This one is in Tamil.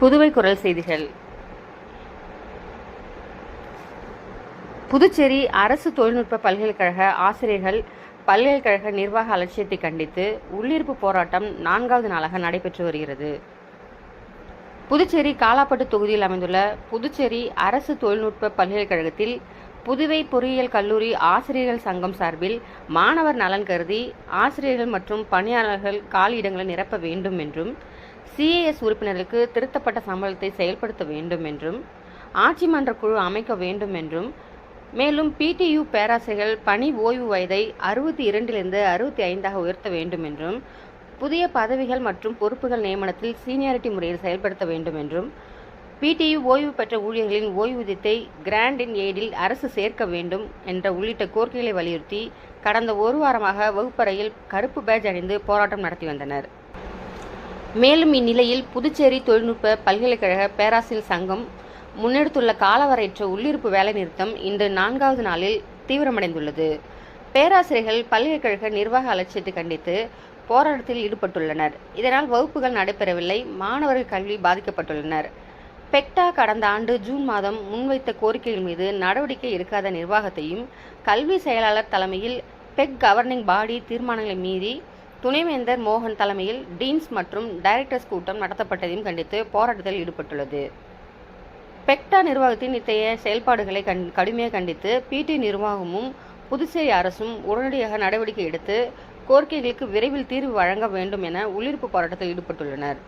புதுவை குரல் செய்திகள். புதுச்சேரி அரசு தொழில்நுட்ப பல்கலைக்கழக ஆசிரியர்கள் பல்கலைக்கழக நிர்வாக அலட்சியத்தை கண்டித்து உள்ளிருப்பு போராட்டம் நான்காவது நாளாக நடைபெற்று வருகிறது. புதுச்சேரி காலாப்பட்டு தொகுதியில் அமைந்துள்ள புதுச்சேரி அரசு தொழில்நுட்ப பல்கலைக்கழகத்தில் புதுவை பொறியியல் கல்லூரி ஆசிரியர்கள் சங்கம் சார்பில் மாணவர் நலன் கருதி ஆசிரியர்கள் மற்றும் பணியாளர்கள் காலியிடங்களை நிரப்ப வேண்டும் என்றும் சிஏஎஸ் உறுப்பினர்களுக்கு திருத்தப்பட்ட சம்பளத்தை செயல்படுத்த வேண்டும் என்றும் ஆட்சி மன்ற குழு அமைக்க வேண்டும் என்றும் மேலும் பிடியு பேராசிரியர்கள் பணி ஓய்வு வயதை அறுபத்தி இரண்டிலிருந்து அறுபத்தி ஐந்தாக உயர்த்த வேண்டும் என்றும் புதிய பதவிகள் மற்றும் பொறுப்புகள் நியமனத்தில் சீனியாரிட்டி முறையில் செயல்படுத்த வேண்டும் என்றும் பிடியு ஓய்வு பெற்ற ஊழியர்களின் ஓய்வூதியத்தை கிராண்ட் இன் எய்டில் அரசு சேர்க்க வேண்டும் என்ற உள்ளிட்ட கோரிக்கைகளை வலியுறுத்தி கடந்த ஒரு வாரமாக வகுப்பறையில் கருப்பு பேட்ஜ் அணிந்து போராட்டம் நடத்தி வந்தனர். மேலும் இந்நிலையில் புதுச்சேரி தொழில்நுட்ப பல்கலைக்கழக பேராசிரியர் சங்கம் முன்னெடுத்துள்ள காலவரையற்ற உள்ளிருப்பு வேலைநிறுத்தம் இன்று நான்காவது நாளில் தீவிரமடைந்துள்ளது. பேராசிரியர்கள் பல்கலைக்கழக நிர்வாக அலட்சியத்தை கண்டித்து போராட்டத்தில் ஈடுபட்டுள்ளனர். இதனால் வகுப்புகள் நடைபெறவில்லை மாணவர்கள் கல்வி பாதிக்கப்பட்டுள்ளனர். பெக்டா கடந்த ஆண்டு ஜூன் மாதம் முன்வைத்த கோரிக்கைகள் மீது நடவடிக்கை எடுக்காத நிர்வாகத்தையும் கல்வி செயலாளர் தலைமையில் பெக் கவர்னிங் பாடி தீர்மானங்களை மீறி துணைவேந்தர் மோகன் தலைமையில் டீன்ஸ் மற்றும் டைரக்டர்ஸ் கூட்டம் நடத்தப்பட்டதையும் கண்டித்து போராட்டத்தில் ஈடுபட்டுள்ளது. பெக்டா நிர்வாகத்தின் இத்தகைய செயல்பாடுகளை கண் கடுமையாக கண்டித்து பிடி நிர்வாகமும் புதுச்சேரி அரசும் உடனடியாக நடவடிக்கை எடுத்து கோரிக்கைகளுக்கு விரைவில் தீர்வு வழங்க வேண்டும் என உள்ளிருப்பு போராட்டத்தில் ஈடுபட்டுள்ளனர்.